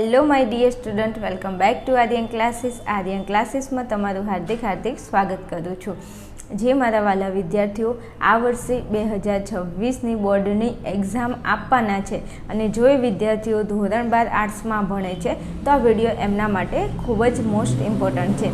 Hello my dear student welcome back to Aryan classes Aryan ક્લાસીસમાં તમારું હાર્દિક હાર્દિક સ્વાગત કરું છું. જે મારા વાલા વિદ્યાર્થીઓ આ વર્ષે બે હજાર છવ્વીસની બોર્ડની એક્ઝામ આપવાના છે અને જો એ વિદ્યાર્થીઓ ધોરણ બાર આર્ટ્સમાં ભણે છે, તો આ વીડિયો એમના માટે ખૂબ જ મોસ્ટ ઇમ્પોર્ટન્ટ છે.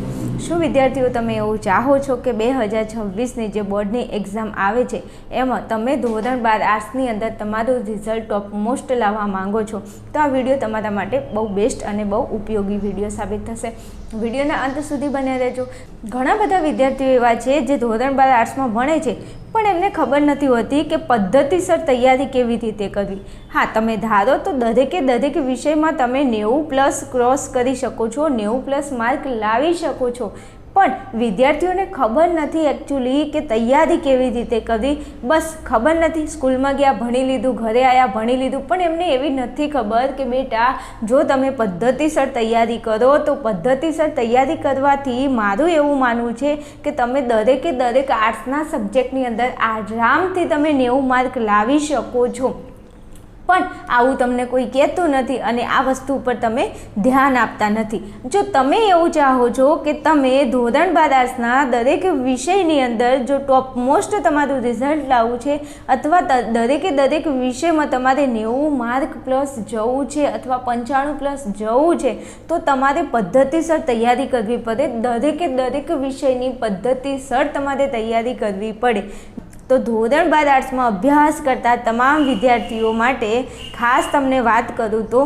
શું વિદ્યાર્થીઓ તમે એવું ચાહો છો કે બે હજાર છવ્વીસની જે બોર્ડની એક્ઝામ આવે છે, એમાં તમે ધોરણ બાર આર્ટ્સની અંદર તમારું રિઝલ્ટ ટોપ મોસ્ટ લાવવા માંગો છો, તો આ વીડિયો તમારા માટે બહુ બેસ્ટ અને બહુ ઉપયોગી વીડિયો સાબિત થશે. વિડીયોના અંત સુધી બન્યા રહેજો. ઘણા બધા વિદ્યાર્થીઓ એવા છે જે ધોરણ બાર આર્ટ્સમાં ભણે છે, પણ એમને ખબર નથી હોતી કે પદ્ધતિસર તૈયારી કેવી રીતે કરવી. હા, તમે ધારો તો દરેકે દરેક વિષયમાં તમે નેવું પ્લસ ક્રોસ કરી શકો છો, નેવું પ્લસ માર્ક લાવી શકો છો. પણ વિદ્યાર્થીઓને ખબર નથી એકચ્યુઅલી કે તૈયારી કેવી રીતે કરવી. બસ ખબર નથી, સ્કૂલમાં ગયા, ભણી લીધું, ઘરે આવ્યા ભણી લીધું, પણ એમને એવી નથી ખબર કે બેટા, જો તમે પદ્ધતિસર તૈયારી કરો, તો પદ્ધતિસર તૈયારી કરવાથી મારું એવું માનવું છે કે તમે દરેકે દરેક આર્ટ્સના સબ્જેક્ટની અંદર આરામથી તમે નેવું માર્ક લાવી શકો છો. પણ આવું તમને કોઈ કહેતું નથી અને આ વસ્તુ ઉપર તમે ધ્યાન આપતા નથી. જો તમે એવું ચાહો છો કે તમે ધોરણ બાદાસના દરેક વિષયની અંદર જો ટોપ મોસ્ટ તમારું રિઝલ્ટ લાવવું છે અથવા દરેકે દરેક વિષયમાં તમારે નેવું માર્ક પ્લસ જવું છે અથવા પંચાણું પ્લસ જવું છે, તો તમારે પદ્ધતિસર તૈયારી કરવી પડે. દરેકે દરેક વિષયની પદ્ધતિસર તમારે તૈયારી કરવી પડે. તો ધોરણ બાદ આર્ટ્સમાં અભ્યાસ કરતા તમામ વિદ્યાર્થીઓ માટે ખાસ તમને વાત કરું તો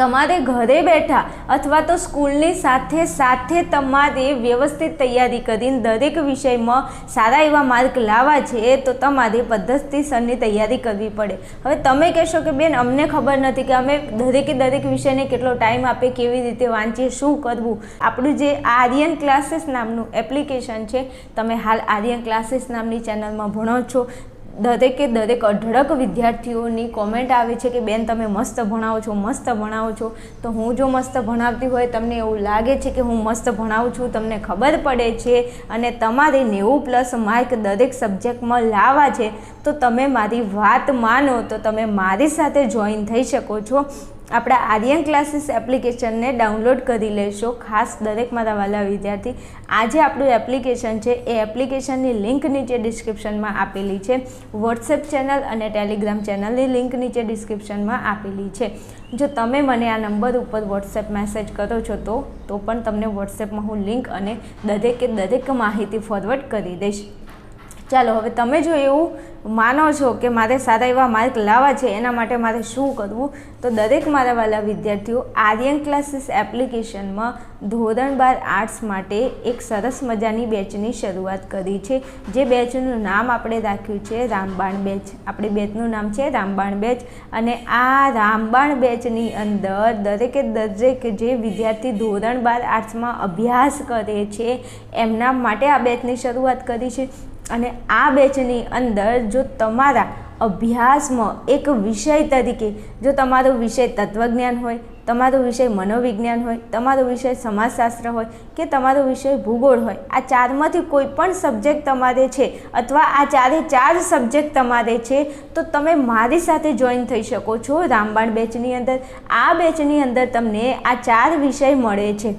તમારે ઘરે બેઠા અથવા તો સ્કૂલની સાથે સાથે તમારે વ્યવસ્થિત તૈયારી કરીને દરેક વિષયમાં સારા એવા માર્ક લાવવા છે, તો તમારે પદ્ધતિસરની તૈયારી કરવી પડે. હવે તમે કહેશો કે બેન, અમને ખબર નથી કે અમે દરેકે દરેક વિષયને કેટલો ટાઈમ આપે, કેવી રીતે વાંચીએ, શું કરવું. આપણું જે આર્યન ક્લાસીસ નામનું એપ્લિકેશન છે, તમે હાલ આર્યન ક્લાસીસ નામની ચેનલમાં ભણો છો દરેકે દરેક અઢળક વિદ્યાર્થીઓની કોમેન્ટ આવે છે કે, બેન, તમે મસ્ત ભણાવો છો, મસ્ત ભણાવો છો. તો હું જો મસ્ત ભણાવતી હોય, તમને એવું લાગે છે કે, હું મસ્ત ભણાવું છું. તમને ખબર પડે છે અને તમારે નેવું પ્લસ માર્ક દરેક સબ્જેક્ટમાં લાવવા છે. તો તમે મારી વાત માનો, તો તમે મારી સાથે જોઈન થઈ શકો છો. આપણા આર્યન ક્લાસીસ એપ્લિકેશનને ડાઉનલોડ કરી લેશો. ખાસ દરેક મારા વાલા વિદ્યાર્થી, આજે આપણું એપ્લિકેશન છે, એ એપ્લિકેશનની લિંક નીચે ડિસ્ક્રિપ્શનમાં આપેલી છે. વોટ્સએપ ચેનલ અને ટેલિગ્રામ ચેનલની લિંક નીચે ડિસ્ક્રિપ્શનમાં આપેલી છે. જો તમે મને આ નંબર ઉપર વોટ્સએપ મેસેજ કરો છો તો તો પણ તમને વોટ્સએપમાં હું લિંક અને દરેકે દરેક માહિતી ફોરવર્ડ કરી દઈશ. ચાલો, હવે તમે જો એવું માનો છો કે મારે સારા એવા માર્ક લાવવા છે, એના માટે મારે શું કરવું? તો દરેક મારા વાલા વિદ્યાર્થીઓ આર્યન ક્લાસીસ એપ્લિકેશનમાં ધોરણ બાર આર્ટ્સ માટે એક સરસ મજાની બેચની શરૂઆત કરી છે. જે બેચનું નામ આપણે રાખ્યું છે, રામબાણ બેચ. આપણી બેચનું નામ છે, રામબાણ બેચ. અને આ રામબાણ બેચની અંદર દરેકે દરેક જે વિદ્યાર્થી ધોરણ બાર આર્ટ્સમાં અભ્યાસ કરે છે, એમના માટે આ બેચની શરૂઆત કરી છે. અને આ બેચની અંદર જો તમારા અભ્યાસમાં એક વિષય તરીકે જો તમારો વિષય તત્વજ્ઞાન હોય, તમારો વિષય મનોવિજ્ઞાન હોય, તમારો વિષય સમાજશાસ્ત્ર હોય કે તમારો વિષય ભૂગોળ હોય, આ ચારમાંથી કોઈ પણ સબ્જેક્ટ તમારે છે અથવા આ ચારે ચાર સબ્જેક્ટ તમારે છે, તો તમે મારી સાથે જોઈન થઈ શકો છો રામબાણ બેચની અંદર. આ બેચની અંદર તમને આ ચાર વિષય મળે છે.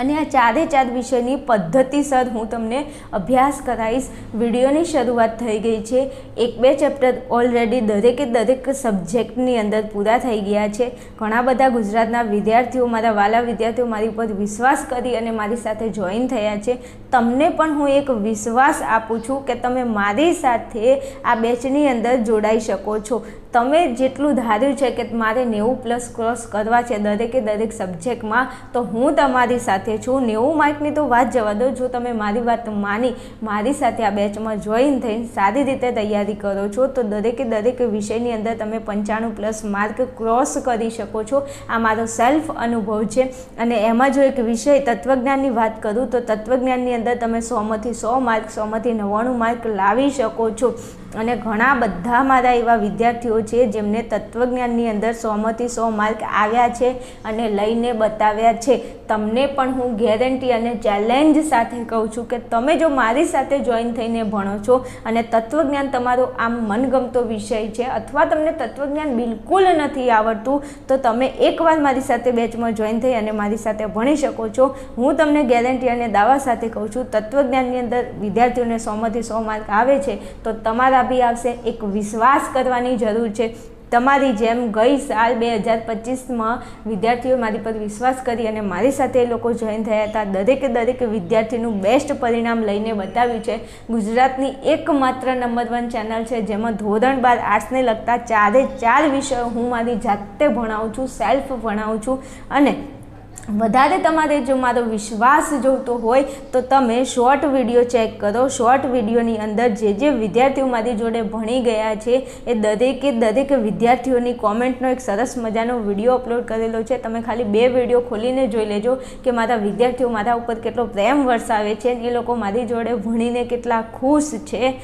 અને આ ચારે ચાર વિષયની પદ્ધતિસર હું તમને અભ્યાસ કરાવીશ. વિડીયોની શરૂઆત થઈ ગઈ છે. એક બે ચેપ્ટર ઓલરેડી દરેકે દરેક સબ્જેક્ટની અંદર પૂરા થઈ ગયા છે. ઘણા બધા ગુજરાતના વિદ્યાર્થીઓ, મારા વાલા વિદ્યાર્થીઓ મારી ઉપર વિશ્વાસ કરી અને મારી સાથે જોઈન થયા છે. તમને પણ હું એક વિશ્વાસ આપું છું કે તમે મારી સાથે આ બેચની અંદર જોડાઈ શકો છો. તમે જેટલું ધાર્યું છે કે મારે નેવું પ્લસ ક્રોસ કરવા છે દરેકે દરેક સબ્જેક્ટમાં તો હું તમારી સાથે છું. નેવું માર્કની તો વાત જવા દો. જો તમે મારી વાત માની, મારી સાથે આ બેચમાં જોઈન થઈને સારી રીતે તૈયારી કરો છો, તો દરેકે દરેક વિષયની અંદર તમે પંચાણું પ્લસ માર્ક ક્રોસ કરી શકો છો. આ મારો સેલ્ફ અનુભવ છે. અને એમાં જો એક વિષય તત્વજ્ઞાનની વાત કરું, તો તત્વજ્ઞાનની અંદર તમે સોમાંથી સો માર્ક સોમાંથી નવ્વાણું માર્ક લાવી શકો છો. અને ઘણા બધા મારા એવા વિદ્યાર્થીઓ છે જેમને તત્વજ્ઞાનની અંદર સોમાંથી સો માર્ક આવ્યા છે અને લઈને બતાવ્યા છે. તમને પણ હું ગેરંટી અને ચેલેન્જ સાથે કહું છું કે તમે જો મારી સાથે જોઈન થઈને ભણો છો અને તત્વજ્ઞાન તમારો આમ મનગમતો વિષય છે અથવા તમને તત્વજ્ઞાન બિલકુલ નથી આવડતું, તો તમે એકવાર મારી સાથે બેચમાં જોઈન થઈ અને મારી સાથે ભણી શકો છો. હું તમને ગેરંટી અને દાવા સાથે કહું છું, તત્વજ્ઞાનની અંદર વિદ્યાર્થીઓને સોમાંથી સો માર્ક આવે છે, તો તમારા બી આવશે. એક વિશ્વાસ કરવાની જરૂર છે. તમારી જેમ ગઈ સાલ બે હજાર પચીસમાં વિદ્યાર્થીઓ મારી પર વિશ્વાસ કરી અને મારી સાથે એ લોકો જોઈન થયા હતા. દરેકે દરેક વિદ્યાર્થીનું બેસ્ટ પરિણામ લઈને બતાવ્યું છે. ગુજરાતની એકમાત્ર નંબર વન ચેનલ છે, જેમાં ધોરણ બાર આર્ટ્સને લગતા ચારે ચાર વિષયો હું મારી જાતે ભણાવું છું સેલ્ફ ભણાવું છું અને વધારે તમારે જો મારો વિશ્વાસ જોઈતો હોય તો તમે શોર્ટ વીડિયો ચેક કરો. શોર્ટ વિડીયોની અંદર જે જે વિદ્યાર્થીઓ મારી જોડે ભણી ગયા છે, એ દરેકે દરેક વિદ્યાર્થીઓની કોમેન્ટનો એક સરસ મજાનો વીડિયો અપલોડ કરેલો છે. તમે ખાલી બે વીડિયો ખોલીને જોઈ લેજો કે મારા વિદ્યાર્થીઓ મારા ઉપર કેટલો પ્રેમ વરસાવે છે એ લોકો મારી જોડે ભણીને કેટલા ખુશ છે.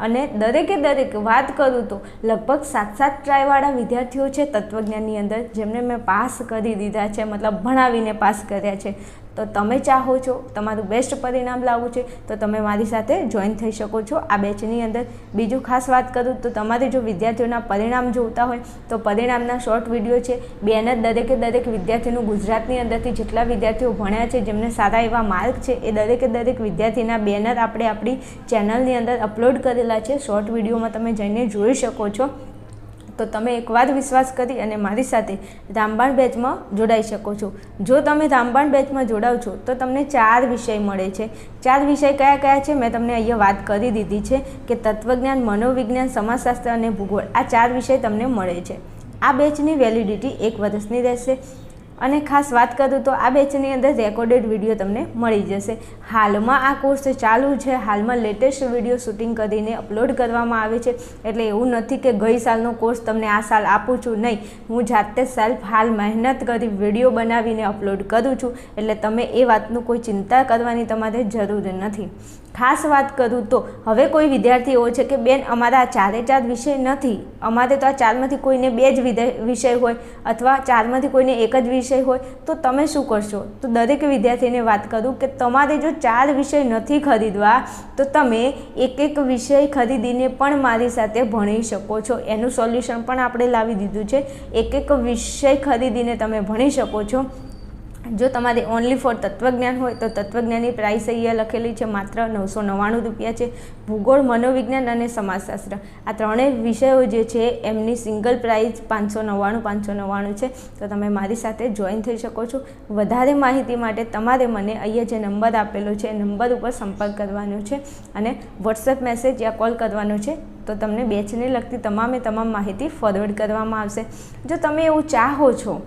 અને દરેકે દરેક વાત કરું તો લગભગ સાત સાત ટ્રાયવાળા વિદ્યાર્થીઓ છે તત્વજ્ઞાનની અંદર જેમને મેં પાસ કરી દીધા છે, મતલબ ભણાવીને પાસ કર્યા છે. તો તમે ચાહો છો, તમારું બેસ્ટ પરિણામ લાવવું છે, તો તમે મારી સાથે જોઈન થઈ શકો છો આ બેચની અંદર. બીજું ખાસ વાત કરું તો તમારે જો વિદ્યાર્થીઓના પરિણામ જોતા હોય, તો પરિણામના શોર્ટ વીડિયો છે. બેનર દરેકે દરેક વિદ્યાર્થીનું ગુજરાતની અંદરથી જેટલા વિદ્યાર્થીઓ ભણ્યા છે, જેમને સારા એવા માર્ક છે, એ દરેકે દરેક વિદ્યાર્થીના બેનર આપણે આપણી ચેનલની અંદર અપલોડ કરેલા છે. શોર્ટ વિડીયોમાં તમે જઈને જોઈ શકો છો. તો તમે એકવાર વિશ્વાસ કરી અને મારી સાથે રામબાણ બેચમાં જોડાઈ શકો છો. જો તમે રામબાણ બેચમાં જોડાવ છો, તો તમને ચાર વિષય મળે છે. ચાર વિષય કયા કયા છે? મેં તમને અહીંયા વાત કરી દીધી છે કે તત્વજ્ઞાન, મનોવિજ્ઞાન, સમાજશાસ્ત્ર અને ભૂગોળ. આ ચાર વિષય તમને મળે છે. આ બેચની વેલિડિટી એક વર્ષની રહેશે. અને ખાસ વાત કરું તો આ બેચની અંદર રેકોર્ડેડ વીડિયો તમને મળી જશે. હાલમાં આ કોર્સ ચાલુ છે. હાલમાં લેટેસ્ટ વીડિયો શૂટિંગ કરીને અપલોડ કરવામાં આવે છે. એટલે એવું નથી કે ગઈ સાલનો કોર્સ તમને આ સાલ આપું છું, નહીં. હું જાતે સેલ્ફ હાલ મહેનત કરી વીડિયો બનાવીને અપલોડ કરું છું. એટલે તમે એ વાતનું કોઈ ચિંતા કરવાની તમારે જરૂર નથી. ખાસ વાત કરું તો હવે કોઈ વિદ્યાર્થી એવો છે કે, બેન, અમારા ચારે ચાર વિષય નથી. અમારે તો આ ચારમાંથી કોઈને બે જ વિષય હોય અથવા ચારમાંથી કોઈને એક જ વિષય હોય તો તમે શું કરશો? તો દરેક વિદ્યાર્થીને વાત કરું કે તમારે જો ચાર વિષય નથી ખરીદવા, તો તમે એક એક વિષય ખરીદીને પણ મારી સાથે ભણી શકો છો. એનું સોલ્યુશન પણ આપણે લાવી દીધું છે. એક એક વિષય ખરીદીને તમે ભણી શકો છો. જો તમારે ઓનલી ફોર તત્વજ્ઞાન હોય તો તત્વજ્ઞાનની પ્રાઇસ અહીંયા લખેલી છે માત્ર નવસો નવ્વાણું રૂપિયા છે. ભૂગોળ, મનોવિજ્ઞાન અને સમાજશાસ્ત્ર. આ ત્રણેય વિષયો જે છે એમની સિંગલ પ્રાઇસ પાંચસો નવ્વાણું પાંચસો નવ્વાણું છે. તો તમે મારી સાથે જોઈન થઈ શકો છો. વધારે માહિતી માટે તમારે મને અહીંયા જે નંબર આપેલો છે એ નંબર ઉપર સંપર્ક કરવાનો છે અને વોટ્સએપ મેસેજ યા કોલ કરવાનો છે. તો તમને બેચને લગતી તમામે તમામ માહિતી ફોરવર્ડ કરવામાં આવશે. જો તમે એવું ચાહો છો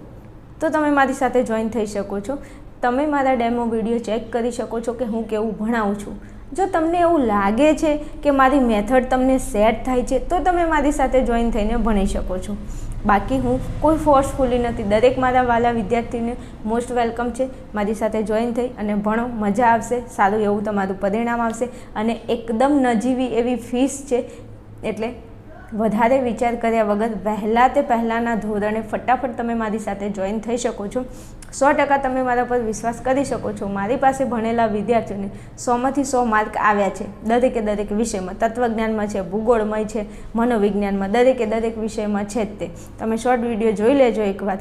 તો તમે મારી સાથે જોઈન થઈ શકો છો. તમે મારા ડેમો વીડિયો ચેક કરી શકો છો કે હું કેવું ભણાવું છું. જો તમને એવું લાગે છે કે મારી મેથડ તમને સેટ થાય છે, તો તમે મારી સાથે જોઈન થઈને ભણી શકો છો. બાકી હું કોઈ ફોર્સફુલી નથી. દરેક મારા વાલા વિદ્યાર્થીને મોસ્ટ વેલકમ છે. મારી સાથે જોઈન થઈ અને ભણો, મજા આવશે, સારું એવું તમારું પરિણામ આવશે અને એકદમ નજીવી એવી ફીસ છે. એટલે વધારે વિચાર કર્યા વગર વહેલા તે પહેલાંના ધોરણે ફટાફટ તમે મારી સાથે જોઈન થઈ શકો છો. સો ટકા તમે મારા પર વિશ્વાસ કરી શકો છો. મારી પાસે ભણેલા વિદ્યાર્થીઓને સોમાંથી સો માર્ક આવ્યા છે. દરેકે દરેક વિષયમાં તત્વજ્ઞાનમાં છે ભૂગોળમય છે, મનોવિજ્ઞાનમાં દરેકે દરેક વિષયમાં છે જ તે. તમે શોર્ટ વીડિયો જોઈ લેજો એકવાર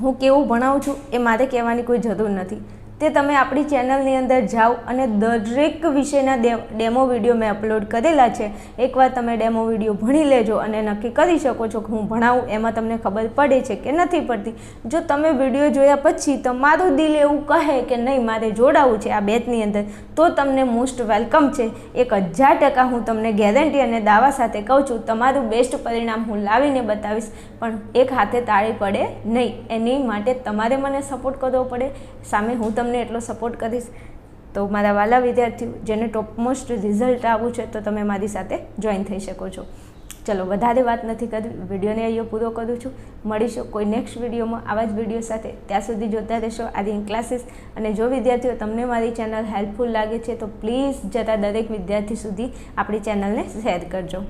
હું કેવું ભણાવું છું એ મારે કહેવાની કોઈ જરૂર નથી. તે તમે આપણી ચેનલની અંદર જાઓ અને દરેક વિષયના ડેમો વીડિયો મેં અપલોડ કરેલા છે. એકવાર તમે ડેમો વીડિયો ભણી લેજો અને નક્કી કરી શકો છો કે હું ભણાવું, એમાં તમને ખબર પડે છે કે નથી પડતી. જો તમે વીડિયો જોયા પછી તમારું દિલ એવું કહે કે નહીં, મારે જોડાવું છે આ બેચની અંદર, તો તમને મોસ્ટ વેલકમ છે. એક હજાર ટકા હું તમને ગેરંટી અને દાવા સાથે કહું છું, તમારું બેસ્ટ પરિણામ હું લાવીને બતાવીશ, પણ એક હાથે તાળી પડે નહીં. એની માટે તમારે મને સપોર્ટ કરવો પડે. સામે હું તમને એટલો સપોર્ટ કરીશ, તો મારા વાલા વિદ્યાર્થીઓ, જેને ટોપમોસ્ટ રિઝલ્ટ આવવું છે, તો તમે મારી સાથે જોઈન થઈ શકો છો. ચલો, વધારે વાત નથી કરવી વિડીયોને અહીંયા પૂરો કરું છું. મળીશું કોઈ નેક્સ્ટ વિડીયોમાં. આવા જ વીડિયો સાથે ત્યાં સુધી જોતા રહેશો. આદિન ક્લાસીસ અને જો વિદ્યાર્થીઓ તમને મારી ચેનલ હેલ્પફુલ લાગે છે, તો પ્લીઝ જતા દરેક વિદ્યાર્થી સુધી આપણી ચેનલને શેર કરજો.